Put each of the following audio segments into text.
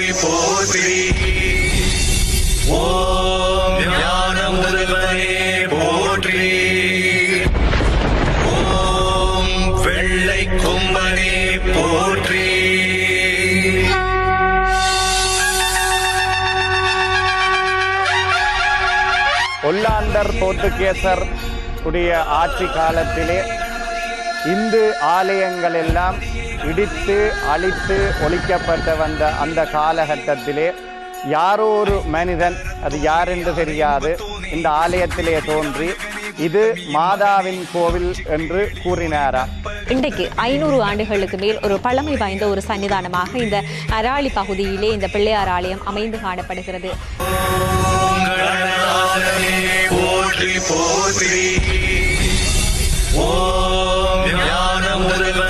போற்றி போற்றி. ஓம் ஞான முதல்வனே போற்றி. ஓம் வெள்ளை கும்பனே போற்றி. ஒல்லாந்தர் போர்த்துகேசர் உடைய ஆட்சி காலத்திலே இந்து ஆலயங்கள் எல்லாம் இடித்து அழித்து ஒழிக்கப்பட்டு வந்த அந்த காலகட்டத்திலே யாரோ ஒரு மனிதன் அது யார் என்று தெரியாது இந்த ஆலயத்திலே தோன்றி இது மாதாவின் கோவில் என்று கூறினாராம் இன்றைக்கு ஐநூறு ஆண்டுகளுக்கு மேல் ஒரு பழமை வாய்ந்த ஒரு சன்னிதானமாக இந்த அராளி பகுதியிலே இந்த பிள்ளையார் ஆலயம் அமைந்து காணப்படுகிறது. போற்றி போற்றி. ஓம் ஞான முதல்வனே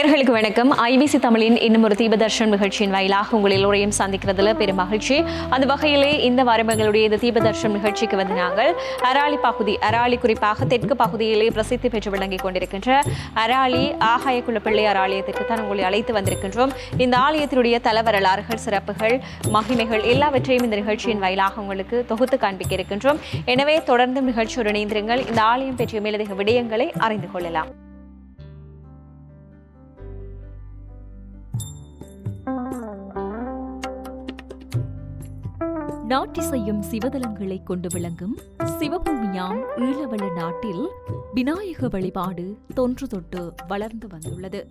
நேர்களுக்கு வணக்கம். ஐபிசி தமிழின் இன்னும் ஒரு தீபதர்ஷன் நிகழ்ச்சியின் வாயிலாக உங்கள் எல்லோரையும் சந்திக்கிறதுல பெரும் மகிழ்ச்சி. அந்த வகையிலே இந்த வாரம் எங்களுடைய இந்த தீபதர்ஷன் நிகழ்ச்சிக்கு வந்து நாங்கள் அராளி பகுதி அராளி குறிப்பாக தெற்கு பகுதியிலே பிரசித்தி பெற்று விளங்கிக் கொண்டிருக்கின்ற அராளி ஆகாயக்குள்ள பிள்ளையார் ஆலயத்திற்கு தான் உங்களை அழைத்து வந்திருக்கின்றோம். இந்த ஆலயத்தினுடைய தல வரலாறுகள் சிறப்புகள் மகிமைகள் எல்லாவற்றையும் இந்த நிகழ்ச்சியின் வாயிலாக உங்களுக்கு தொகுத்து காண்பிக்க இருக்கின்றோம். எனவே தொடர்ந்து நிகழ்ச்சியோடு இணைந்திருங்கள். இந்த ஆலயம் பற்றிய மேலதிக விடயங்களை அறிந்து கொள்ளலாம். நாட்டிசையும் சிவதலங்களை கொண்டு விளங்கும் சிவபூமியாம் ஈழவள நாட்டில் விநாயக வழிபாடு தொன்று தொட்டு வளர்ந்து வந்துள்ளது.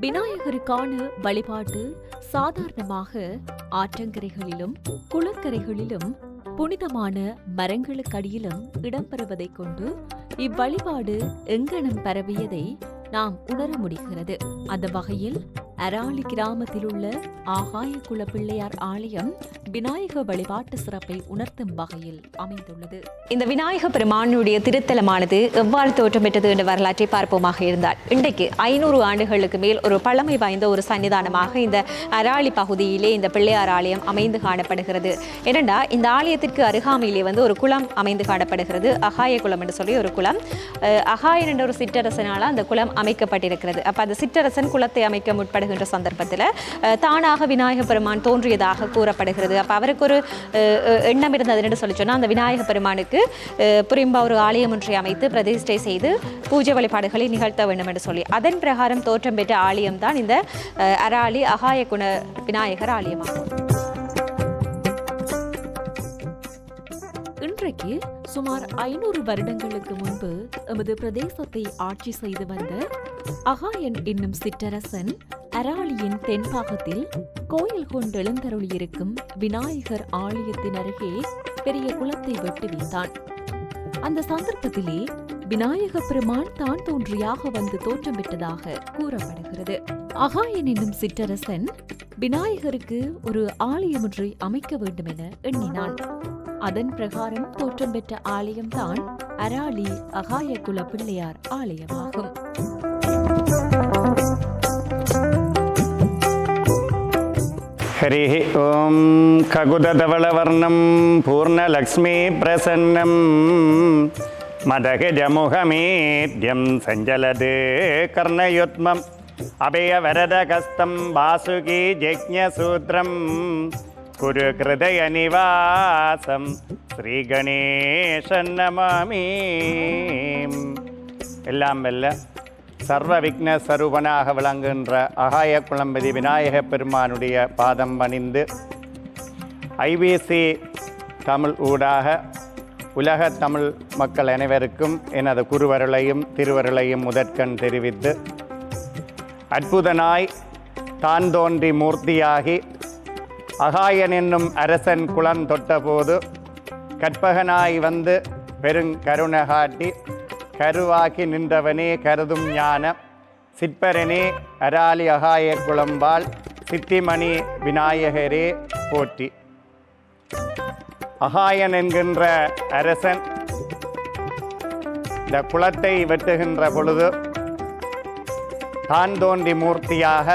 விநாயகருக்கான வழிபாட்டு சாதாரணமாக ஆற்றங்கரைகளிலும் குளக்கரைகளிலும் புனிதமான மரங்களுக்கடியிலும் இடம்பெறுவதைக் கொண்டு இவ்வழிபாடு எங்கனம் பரவியதை நாம் உணர முடிகிறது. அந்த வகையில் அராளி கிராமத்தில் உள்ள ஆகாய குலப்பிள்ளையார் ஆலயம் விநாயக வழிபாட்டு சிறப்பை உணர்த்தும் வகையில் அமைந்துள்ளது. இந்த விநாயக பெருமானுடைய திருத்தலமானது எவ்வாறு தோற்றம் பெற்றது என்ற வரலாற்றை பார்ப்போமாக இருந்தால் இன்றைக்கு ஐநூறு ஆண்டுகளுக்கு மேல் ஒரு பழமை வாய்ந்த ஒரு சன்னிதானமாக இந்த அராளி பகுதியிலே இந்த பிள்ளையார் ஆலயம் அமைந்து காணப்படுகிறது. ஏனென்றா இந்த ஆலயத்திற்கு அருகாமையிலே வந்து ஒரு குளம் அமைந்து காணப்படுகிறது. அகாய குளம் என்று சொல்லி ஒரு குளம். அஹ், அகாயன் என்ற ஒரு சிற்றரசனால அந்த குளம் அமைக்கப்பட்டிருக்கிறது. அப்போ அந்த சிற்றரசன் குளத்தை அமைக்க முற்படுகின்ற சந்தர்ப்பத்தில் தானாக விநாயக பெருமான் தோன்றியதாக கூறப்படுகிறது. அப்போ அவருக்கு ஒரு எண்ணம் இருந்தது என்று சொல்லி சொன்னா அந்த விநாயக பெருமானுக்கு புரிம்பா ஒரு ஆலயம் ஒன்றை அமைத்து பிரதிஷ்டை செய்து பூஜை வழிபாடுகளை நிகழ்த்த வேண்டும் என்று சொல்லி. அதன் பிரகாரம் தோற்றம் பெற்ற ஆலயம் தான் இந்த அராளி அகாய குண விநாயகர் ஆலயமாகும். இன்றைக்கு சுமார் ஐநூறு வருடங்களுக்கு முன்பு எமது பிரதேசத்தை ஆட்சி செய்து வந்த அகாயன் என்னும் சிற்றரசன் அராளியின் தென்பாகத்தில் கோயில் கொண்டு எழுந்தருளியிருக்கும் விநாயகர் ஆலயத்தின் அருகே பெரிய குளத்தை வெட்டி வைத்தான். அந்த சந்தர்ப்பத்திலே விநாயக பெருமான் தான் தோன்றியாக வந்து தோற்றம் கூறப்படுகிறது. அகாயன் என்னும் சிற்றரசன் விநாயகருக்கு ஒரு ஆலயம் ஒன்றை அமைக்க வேண்டும் என எண்ணினான். அதன் பிரகாரம் தோற்றம் பெற்ற ஆலயம்தான் அராளி அகாயகுல பிள்ளையார் ஆலயமாகும் हरिः ॐ खगुदधवलवर्णं पूर्णलक्ष्मीप्रसन्नं मदगजमुखमेद्यं सञ्जलद् कर्णयुत्मम् अभयवरदकस्तं वासुकी குரு ஹிருதய நிவாசம். ஸ்ரீ கணேசன் நமாமி. எல்லாம் மெல்ல சர்வ விக்ன சரூபனாக விளங்குகின்ற அகாய குளம்பதி விநாயக பெருமானுடைய பாதம் பணிந்து ஐவிசி தமிழ் ஊடாக உலக தமிழ் மக்கள் அனைவருக்கும் எனது குருவருளையும் திருவருளையும் முதற்கண் தெரிவித்து அற்புதனாய் தான் தோன்றி மூர்த்தியாகி அகாயன் என்னும் அரசன் குளம் தொட்டபோது கற்பகனாய் வந்து பெருங்கருணை காட்டி கருவாக்கி நின்றவனே கருதும் ஞான சிற்பரனே அராலி அகாய குளம்பாள் சித்திமணி விநாயகரே போற்றி. அகாயன் என்கின்ற அரசன் இந்த குளத்தை வெட்டுகின்ற பொழுது தான் தோன்றி மூர்த்தியாக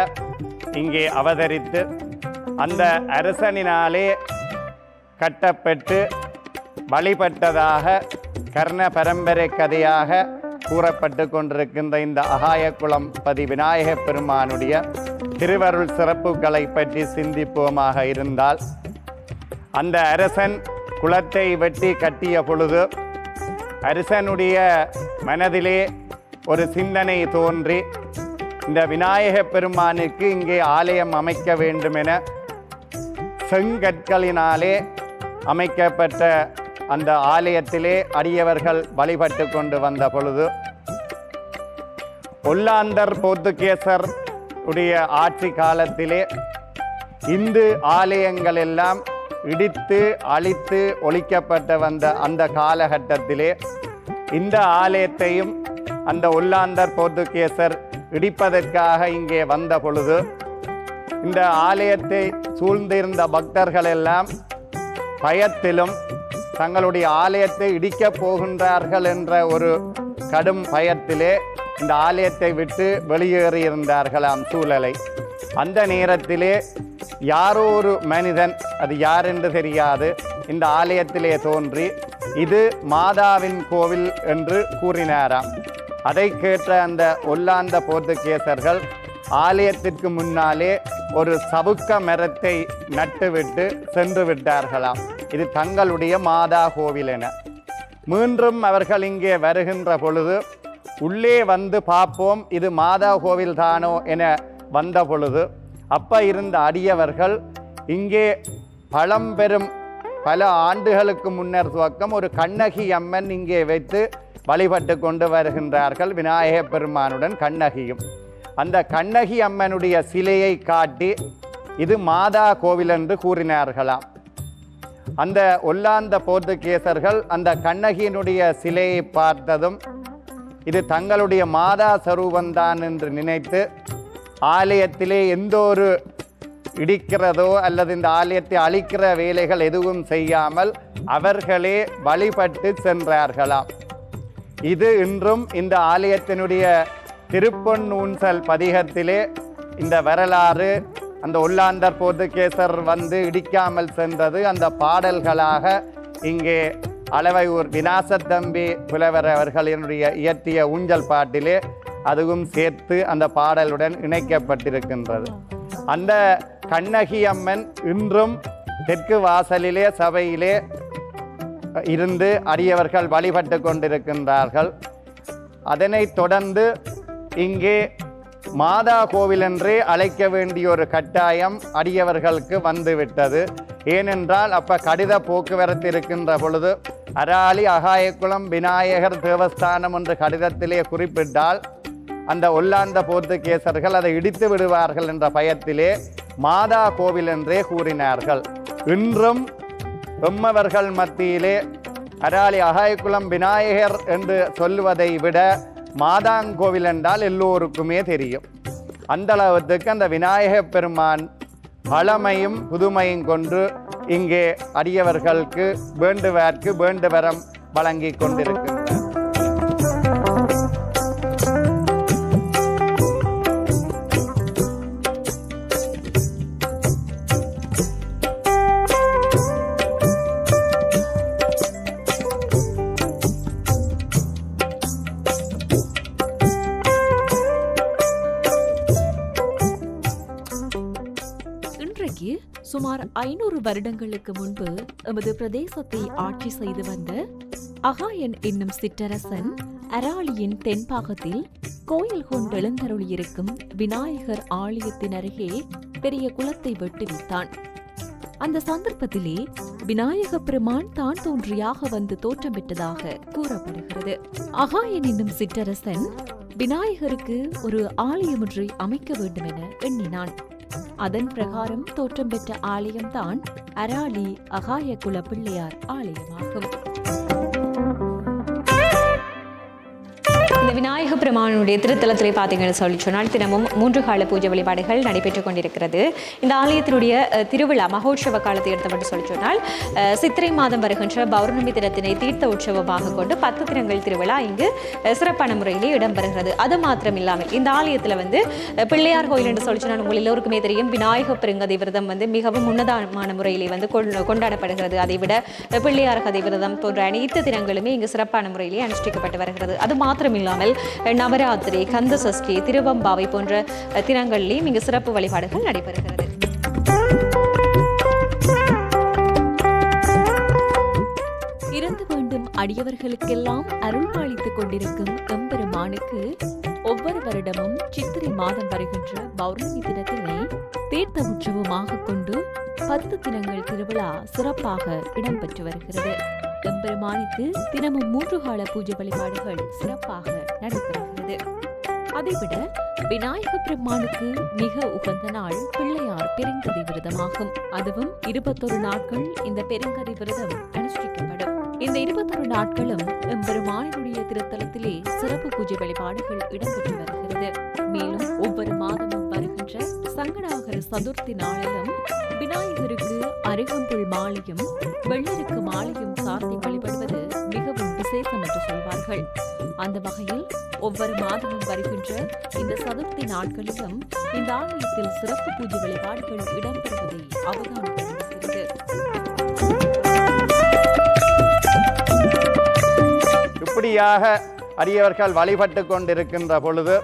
இங்கே அவதரித்து அந்த அரசனினாலே கட்டப்பட்டு வழிபட்டதாக கர்ண பரம்பரை கதையாக கூறப்பட்டு கொண்டிருக்கின்ற இந்த அகாயக்குளம் பதி விநாயகப் பெருமானுடைய திருவருள் சிறப்புகளை பற்றி சிந்திப்போமாக இருந்தால் அந்த அரசன் குளத்தை வெட்டி கட்டிய பொழுது அரசனுடைய மனதிலே ஒரு சிந்தனை தோன்றி இந்த விநாயகப் பெருமானுக்கு இங்கே ஆலயம் அமைக்க வேண்டும் என செங்கற்களினாலே அமைக்கப்பட்ட அந்த ஆலயத்திலே அடியவர்கள் வழிபட்டு கொண்டு வந்த பொழுது ஒல்லாந்தர் போர்த்துகேசர் உடைய ஆட்சி காலத்திலே இந்து ஆலயங்கள் எல்லாம் இடித்து அழித்து ஒழிக்கப்பட்டு வந்த அந்த காலகட்டத்திலே இந்த ஆலயத்தையும் அந்த ஒல்லாந்தர் போர்த்துகேசர் இடிப்பதற்காக இங்கே வந்த பொழுது இந்த ஆலயத்தை சூழ்ந்திருந்த பக்தர்கள் எல்லாம் பயத்திலும் தங்களுடைய ஆலயத்தை இடிக்கப் போகின்றார்கள் என்ற ஒரு கடும் பயத்திலே இந்த ஆலயத்தை விட்டு வெளியேறியிருந்தார்களாம் சூழலை. அந்த நேரத்திலே யாரோ ஒரு மனிதன் அது யார் என்று தெரியாது இந்த ஆலயத்திலே தோன்றி இது மாதாவின் கோவில் என்று கூறினாராம். அதை கேட்ட அந்த ஒல்லாந்த போர்த்துகேசர்கள் ஆலயத்திற்கு முன்னாலே ஒரு சவுக்க மரத்தை நட்டுவிட்டு சென்று விட்டார்களாம். இது தங்களுடைய மாதா கோவில் என. மீண்டும் அவர்கள் இங்கே வருகின்ற பொழுது உள்ளே வந்து பார்ப்போம் இது மாதா கோவில் தானோ என வந்த பொழுது அப்போ இருந்த அடியவர்கள் இங்கே பழம்பெரும் பல ஆண்டுகளுக்கு முன்னர் துவக்கம் ஒரு கண்ணகி அம்மன் இங்கே வைத்து வழிபட்டு கொண்டு வருகின்றார்கள் விநாயகப் பெருமானுடன் கண்ணகியும். அந்த கண்ணகி அம்மனுடைய சிலையை காட்டி இது மாதா கோவில் என்று கூறினார்களாம். அந்த ஒல்லாந்த போர்த்துகேசர்கள் அந்த கண்ணகியினுடைய சிலையை பார்த்ததும் இது தங்களுடைய மாதா சரூபந்தான் என்று நினைத்து ஆலயத்திலே எந்த ஒரு இடிக்கிறதோ அல்லது இந்த ஆலயத்தை அழிக்கிற வேலைகள் எதுவும் செய்யாமல் அவர்களே வழிபட்டு சென்றார்களாம். இது இன்றும் இந்த ஆலயத்தினுடைய திருப்பொன்னூன்சல் பதிகத்திலே இந்த வரலாறு அந்த ஒல்லாந்தர் போர்த்துகேசர் வந்து இடிக்காமல் சென்றது அந்த பாடல்களாக இங்கே அளவையூர் விநாசத்தம்பி புலவர் அவர்களினுடைய இயற்றிய ஊஞ்சல் பாட்டிலே அதுவும் சேர்த்து அந்த பாடலுடன் இணைக்கப்பட்டிருக்கின்றது. அந்த கண்ணகி அம்மன் இன்றும் தெற்கு வாசலிலே சபையிலே இருந்து அடியவர்கள் வழிபட்டு கொண்டிருக்கின்றார்கள். அதனைத் தொடர்ந்து இங்கே மாதா கோவில் என்று அழைக்க வேண்டிய ஒரு கட்டாயம் அடியவர்களுக்கு வந்துவிட்டது. ஏனென்றால் அப்ப கடித போக்குவரத்து இருக்கின்ற பொழுது அராலி அகாயக்குளம் விநாயகர் தேவஸ்தானம் என்று கடிதத்திலே குறிப்பிட்டால் அந்த ஒல்லாந்த போர்த்துகேசர்கள் அதை இடித்து விடுவார்கள் என்ற பயத்திலே மாதா கோவில் என்றே கூறினார்கள். இன்றும் எம்மவர்கள் மத்தியிலே அராலி அகாயக்குளம் விநாயகர் என்று சொல்லுவதை விட மாதாங்கோவில் என்றால் எல்லோருக்குமே தெரியும். அந்த அளவுக்கு அந்த விநாயகப் பெருமான் பழமையும் புதுமையும் கொண்டு இங்கே அடியவர்களுக்கு வேண்டுவதற்கு வேண்டுவரம் வழங்கி கொண்டிருக்கிறது தொடங்கி சுமார் ஐநூறு வருடங்களுக்கு முன்பு எமது பிரதேசத்தை ஆட்சி செய்து வந்த அகாயன் என்னும் சிற்றரசன் அராலியின் தென்பாகத்தில் கோயில் கொண்டெழுந்தருளியிருக்கும் விநாயகர் ஆலயத்தின் அருகே பெரிய குளத்தை வெட்டுவித்தான். அந்த சந்தர்ப்பத்திலே விநாயக பெருமான் தான் தோன்றியாக வந்து தோற்றமிட்டதாக கூறப்படுகிறது. அகாயன் என்னும் சிற்றரசன் விநாயகருக்கு ஒரு ஆலயம் ஒன்றை அமைக்க வேண்டும் என எண்ணினான். அதன் பிரகாரம் தோற்றம் பெற்ற ஆலயம்தான் அராலி அகாயகுல பிள்ளையார் ஆலயமாகும். இந்த விநாயக பெருமானுடைய திருத்தலத்திலே பார்த்தீங்கன்னு சொல்லி சொன்னால் தினமும் மூன்று கால பூஜை வழிபாடுகள் நடைபெற்றுக் கொண்டிருக்கிறது. இந்த ஆலயத்தினுடைய திருவிழா மகோற்சவ காலத்தை எடுத்தப்பட்டு சொல்லி சொன்னால் சித்திரை மாதம் வருகின்ற பௌர்ணமி தினத்தினை தீர்த்த உற்சவமாக கொண்டு பத்து தினங்கள் திருவிழா இங்கு சிறப்பான முறையிலே இடம்பெறுகிறது. அது மாத்திரம் இல்லாமல் இந்த ஆலயத்தில் வந்து பிள்ளையார் கோயில் என்று சொல்லி சொன்னால் உங்கள் எல்லோருக்குமே தெரியும் விநாயக பெருங்கதை விரதம் வந்து மிகவும் உன்னதமான முறையிலே வந்து கொண்டாடப்படுகிறது. அதை விட பிள்ளையார் கதை விரதம் போன்ற அனைத்து தினங்களுமே இங்கு சிறப்பான முறையிலே அனுஷ்டிக்கப்பட்டு வருகிறது. அது மாத்திரம் இல்லாமல் அஹ், நவராத்திரி கந்த சஷ்டி திருவம்பாவை போன்ற அஹ், தினங்களிலும் இங்கு சிறப்பு வழிபாடுகள் நடைபெறுகிறது. இறந்து வேண்டும் அடியவர்களுக்கெல்லாம் அருள் பாலித்துக் கொண்டிருக்கும் எம்பெருமானுக்கு ஒவ்வொரு வருடமும் சித்திரை மாதம் வருகின்ற பௌர்ணமி தினத்தினை தீர்த்த உற்சவமாக கொண்டு பத்து தினங்கள் திருவிழா சிறப்பாக இடம்பெற்று வருகிறது. எம்பெருமானுக்கு தினமும் மூன்று கால பூஜை வழிபாடுகள் சிறப்பாக நடைபெறுகிறது. அதைவிட விநாயக பெருமானுக்கு மிக உகந்த நாள் பிள்ளையார் பெருங்கதை விரதமாகும். அதுவும் இருபத்தொரு நாட்கள் இந்த பெருங்கதை விரதம் அனுஷ்டிக்கப்படும். இந்த இருபத்தொரு நாட்களும் எம்பெருமானினுடைய திருத்தலத்திலே சிறப்பு பூஜை வழிபாடுகள் இடம்பெற்று வருகிறது. மேலும் ஒவ்வொரு மாதமும் சங்கடாகர சதுர்த்தி நாளிலும் விநாயகருக்கு அருகம்புல் மாலையும் வெள்ளருக்கு மாலையும் சார்த்தி வழிபடுவது மிகவும் விசேஷம் என்று சொல்வார்கள். அந்த வகையில் ஒவ்வொரு மாதமும் வருகின்ற இந்த சதுர்த்தி நாட்களிலும் இந்த ஆலயத்தில் சிறப்பு பூஜை வழிபாடுகள் இடம்பெறுவதை அவதானிக்கிறது இப்படியாக அரியவர்கள் வழிபட்டு கொண்டிருக்கின்ற பொழுது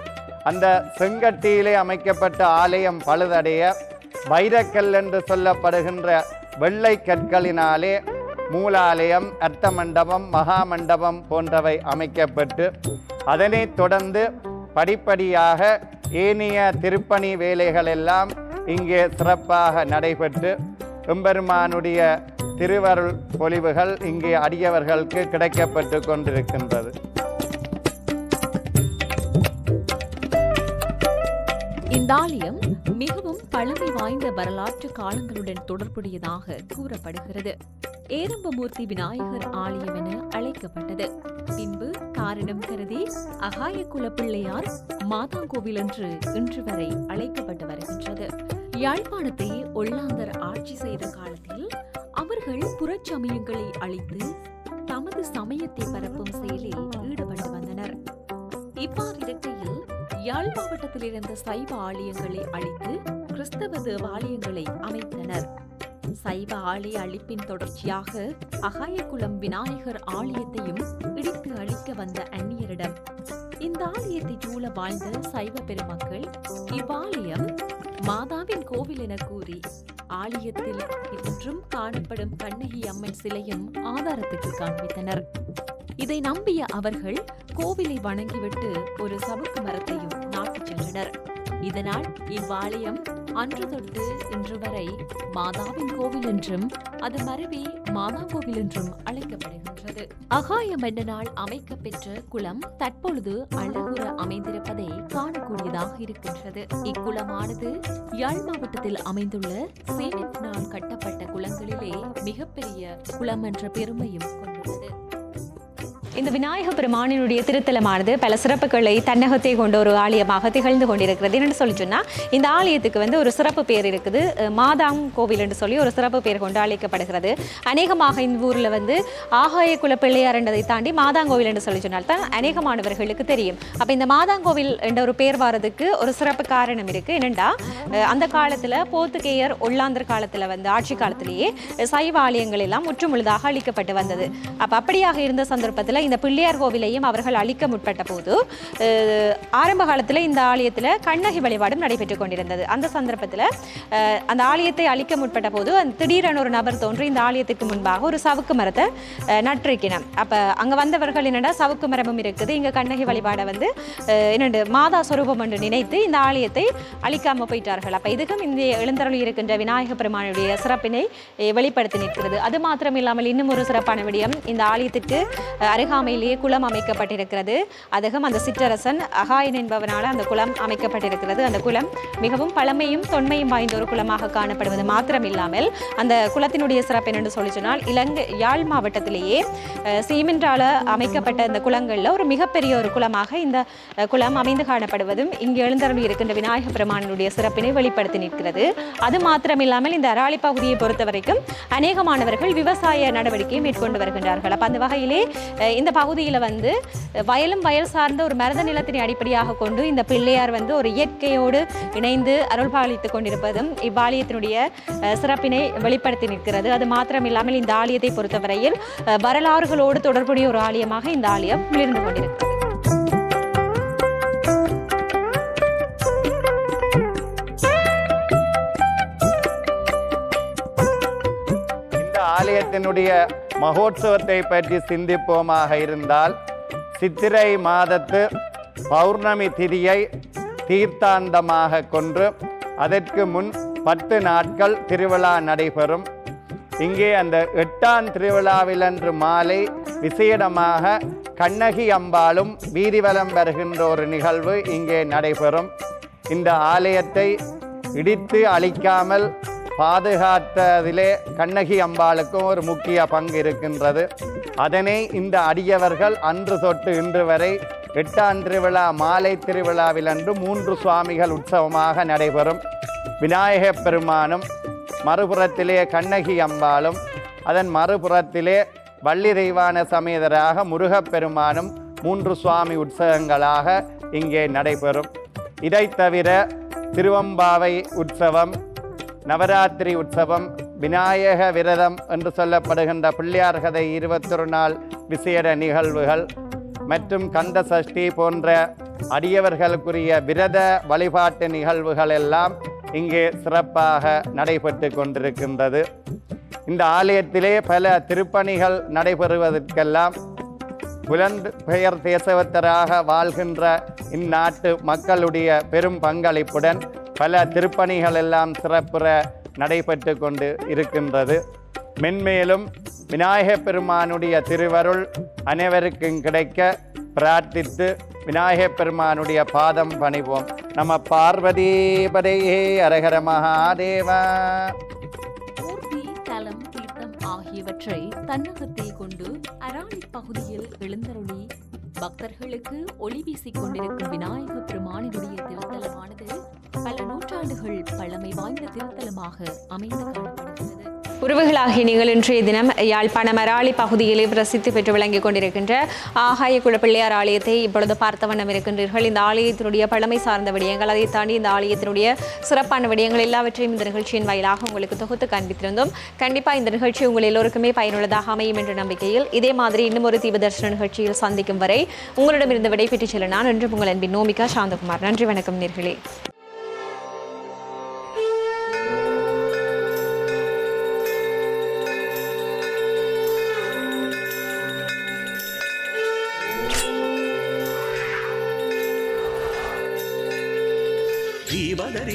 அந்த செங்கட்டியிலே அமைக்கப்பட்ட ஆலயம் பழுதடைய வைரக்கல் என்று சொல்லப்படுகின்ற வெள்ளை கற்களினாலே மூலாலயம் அர்த்த மண்டபம் மகா மண்டபம் போன்றவை அமைக்கப்பட்டு அதனைத் தொடர்ந்து படிப்படியாக ஏனைய திருப்பணி வேலைகள் எல்லாம் இங்கே சிறப்பாக நடைபெற்று எம்பெருமானுடைய திருவருள் பொலிவுகள் இங்கே அடியவர்களுக்கு கிடைக்கப்பட்டு கொண்டிருக்கின்றது. இந்த ஆலயம் மிகவும் பழமை வாய்ந்த வரலாற்று காலங்களுடன் தொடர்புடையதாக கூறப்படுகிறது. ஏரம்பமூர்த்தி விநாயகர் ஆலயம் என அழைக்கப்பட்டது. பின்பு காரணம் கருதி அகாயகுல பிள்ளையார் மாதாங்கோவில் என்று இன்று வரை அழைக்கப்பட்டு வருகின்றது. யாழ்ப்பாணத்தை ஒல்லாந்தர் ஆட்சி செய்த காலத்தில் அவர்கள் புறச்சமயங்களை அழித்து தமது சமயத்தை பரப்பும் செயலில் ஈடுபட்டு வந்தனர். இவ்வாறு இருக்கையில் யாழ் மாவட்டத்தில் இருந்த சைவ ஆலயங்களை அழித்து கிறிஸ்தவ தேவாலயங்களை அமைத்தனர் சைவ ஆலய அழிப்பின் தொடர்ச்சியாக அகாயகுலம் விநாயகர் ஆலயத்தையும் இடித்து அழிக்க வந்த அந்நியரிடம் இந்த ஆலயத்தை சூழ வாழ்ந்த சைவ பெருமக்கள் இவ்வாலயம் மாதாவின் கோவில் என கூறி ஆலயத்தில் இன்றும் காணப்படும் கண்ணகி அம்மன் சிலையும் ஆதாரத்துக்கு காண்பித்தனர் இதை நம்பிய அவர்கள் கோவிலை வணங்கிவிட்டு ஒரு சவுக்கு மரத்தையும் நாட்டிச் சென்றனர். இதனால் இவ்வாலயம் அன்று தொட்டு இன்று வரை மாதாவின் கோவில் என்றும் அது மருவி மாதா கோவில் என்றும் அழைக்கப்படுகின்றது. அகாய மன்னனால் அமைக்கப்பெற்ற குளம் தற்பொழுது அழகுற அமைந்திருப்பதை காணக்கூடியதாக இருக்கின்றது. இக்குளமானது யாழ் மாவட்டத்தில் அமைந்துள்ள சீனத்தினால் கட்டப்பட்ட குளங்களிலே மிகப்பெரிய குளம் என்ற பெருமையும் கொண்டுள்ளது. இந்த விநாயக பெருமானினுடைய திருத்தலமானது பல சிறப்புகளை தன்னகத்தை கொண்ட ஒரு ஆலயமாக திகழ்ந்து கொண்டிருக்கிறது. என்னென்னு சொல்லி சொன்னால் இந்த ஆலயத்துக்கு வந்து ஒரு சிறப்பு பேர் இருக்குது. மாதாம் கோவில் என்று சொல்லி ஒரு சிறப்பு பேர் கொண்டு அழைக்கப்படுகிறது. அநேகமாக இந்த ஊரில் வந்து ஆகாய குல பிள்ளையார் என்றதை தாண்டி மாதாங்கோவில் என்று சொல்லி சொன்னால் தான் அநேகமானவர்களுக்கு தெரியும். அப்போ இந்த மாதாங்கோவில் என்ற ஒரு பேர் வர்றதுக்கு ஒரு சிறப்பு காரணம் இருக்குது என்னென்னா அந்த காலத்தில் போர்த்துகேயர் ஒல்லாந்தர் காலத்தில் வந்து ஆட்சி காலத்திலேயே சைவ ஆலயங்கள் எல்லாம் முற்றுமுழுதாக அழிக்கப்பட்டு வந்தது. அப்போ அப்படியாக இருந்த சந்தர்ப்பத்தில் இந்த பிள்ளையார் கோவிலையும் அவர்கள் அழிக்க முற்பட்ட போது ஆரம்ப காலத்தில் இந்த ஆலயத்தில் கண்ணகி வழிபாடும் நடைபெற்று கொண்டிருந்தது. அந்த சந்தர்ப்பத்தில் அந்த ஆலயத்தை அழிக்க முற்பட்ட போது அந்த திடீரென ஒரு நபர் தோன்றி இந்த ஆலயத்துக்கு முன்பாக ஒரு சவுக்கு மரத்தை அஹ், அப்போ அங்கே வந்தவர்கள் என்னடா சவுக்கு மரமும் இருக்குது? இங்கே கண்ணகி வழிபாடை வந்து என்னண்டு மாதா சொரூபம் என்று நினைத்து இந்த ஆலயத்தை அழிக்காம போயிட்டார்கள். அப்போ இதுக்கும் இந்த எழுந்தருள் இருக்கின்ற விநாயக பெருமானுடைய சிறப்பினை வெளிப்படுத்தி நிற்கிறது. அது மாத்திரம் இல்லாமல் இன்னும் ஒரு சிறப்பான விடயம் இந்த ஆலயத்துக்கு அஹ், அருகாமையிலேயே குளம் அமைக்கப்பட்டிருக்கிறது. அதகம் அந்த சிற்றரசன் அகாயன் என்பவனால் அந்த குளம் அமைக்கப்பட்டிருக்கிறது. அந்த குளம் மிகவும் பழமையும் தொன்மையும் வாய்ந்த ஒரு குளமாக காணப்படுவது மாத்திரமில்லாமல் அந்த குளத்தினுடைய சிறப்பு என்னென்னு சொல்லி சொன்னால் இலங்கை யாழ் மாவட்டத்திலேயே சீமென்றால அமைக்கப்பட்ட இந்த குளங்களில் ஒரு மிகப்பெரிய ஒரு குளமாக இந்த குளம் அமைந்து காணப்படுவதும் இங்கு எழுந்தரவு இருக்கின்ற விநாயக பெருமானுடைய சிறப்பினை வெளிப்படுத்தி நிற்கிறது. அது மாத்திரமில்லாமல் இந்த அராளி பகுதியை பொறுத்த வரைக்கும் அநேக மாணவர்கள் விவசாய நடவடிக்கையை மேற்கொண்டு வருகின்றார்கள். அப்போ அந்த வகையிலே இந்த பகுதியில் வந்து வயலும் வயல் சார்ந்த ஒரு மரத நிலத்தினை அடிப்படையாக கொண்டு இந்த பிள்ளையார் வந்து ஒரு இயற்கையோடு இணைந்து அருள்பாலித்துக் கொண்டிருப்பதும் இவ்வாலயத்தினுடைய சிறப்பினை வெளிப்படுத்தி நிற்கிறது. அது மாத்திரமில்லாமல் இந்த ஆலயத்தை பொறுத்தவரையில் வரலாறுகளோடு தொடர்புடைய ஒரு ஆலயமாக இந்த ஆலயம் மிளிர்ந்து கொண்டிருக்கிறது. ஆலயத்தினுடைய மகோத்சவத்தை பற்றி சிந்திப்போமாக இருந்தால் சித்திரை மாதத்து பௌர்ணமி திதியை தீர்த்தாந்தமாக கொன்று அதற்கு முன் பத்து நாட்கள் திருவிழா நடைபெறும். இங்கே அந்த எட்டாம் திருவிழாவிலன்று மாலை விசேடமாக கண்ணகி அம்பாளும் வீதிவலம் வருகின்ற ஒரு நிகழ்வு இங்கே நடைபெறும். இந்த ஆலயத்தை இடித்து அழிக்காமல் பாதுகாத்ததிலே கண்ணகி அம்பாளுக்கும் ஒரு முக்கிய பங்கு இருக்கின்றது. அதனை இந்த அடியவர்கள் அன்று தொட்டு இன்று வரை எட்டாம் திருவிழா மாலை திருவிழாவிலன்று மூன்று சுவாமிகள் உற்சவமாக நடைபெறும். விநாயகப் பெருமானும் மறுபுறத்திலே கண்ணகி அம்பாளும் அதன் மறுபுறத்திலே வள்ளி தெய்வான சமேதராக முருகப்பெருமானும் மூன்று சுவாமி உற்சவங்களாக இங்கே நடைபெறும். இதைத் தவிர திருவம்பாவை உற்சவம் நவராத்திரி உற்சவம் விநாயக விரதம் என்று சொல்லப்படுகின்ற பிள்ளையார் கதை இருபத்தொரு நாள் விசேட நிகழ்வுகள் மற்றும் கந்த சஷ்டி போன்ற அடியவர்களுக்குரிய விரத வழிபாட்டு நிகழ்வுகள் எல்லாம் இங்கே சிறப்பாக நடைபெற்று கொண்டிருக்கின்றது. இந்த ஆலயத்திலே பல திருப்பணிகள் நடைபெறுவதற்கெல்லாம் புலந்து பெயர் தேசவத்தராக வாழ்கின்ற இந்நாட்டு மக்களுடைய பெரும் பங்களிப்புடன் பல திருப்பணிகள் எல்லாம் சிறப்புற நடைபெற்று கொண்டு இருக்கின்றது. மென்மேலும் விநாயகப் பெருமானுடைய திருவருள் அனைவருக்கும் கிடைக்க பிரார்த்தித்து விநாயகப் பெருமானுடைய பாதம் பணிவோம். நம்ம பார்வதீபதையே அரகர மகாதேவா. தலம் தீர்த்தம் ஆகியவற்றை தன்னகத்தில் கொண்டு அராணி பகுதியில் எழுந்தருளி பக்தர்களுக்கு ஒளி வீசிக் கொண்டிருக்கும் விநாயக பெருமானினுடைய திருத்தலமானது பல நூற்றாண்டுகள் பழமை வாய்ந்த திருத்தலமாக அமைந்து காணப்படுகிறது உறவுகளாகிய நீங்கள் இன்றைய தினம் யாழ்ப்பாணம் அராளி பகுதியிலே பிரசித்தி பெற்று விளங்கிக் கொண்டிருக்கின்ற ஆகாய குல ஆலயத்தை இப்பொழுது பார்த்த வண்ணம் இருக்கின்றீர்கள். இந்த ஆலயத்தினுடைய பழமை சார்ந்த விடயங்கள் அதை தாண்டி இந்த ஆலயத்தினுடைய சிறப்பான விடயங்கள் எல்லாவற்றையும் இந்த நிகழ்ச்சியின் வாயிலாக உங்களுக்கு தொகுத்து காண்பித்திருந்தோம். கண்டிப்பாக இந்த நிகழ்ச்சி உங்கள் எல்லோருக்குமே பயனுள்ளதாக அமையும் என்ற நம்பிக்கையில் இதே மாதிரி இன்னும் ஒரு தீபதர்ஷன நிகழ்ச்சியில் சந்திக்கும் வரை உங்களிடமிருந்து விடைபெற்று செல்ல நான் என்று உங்கள் அன்பின் நோமிகா சாந்தகுமார். நன்றி வணக்கம் நேர்களே.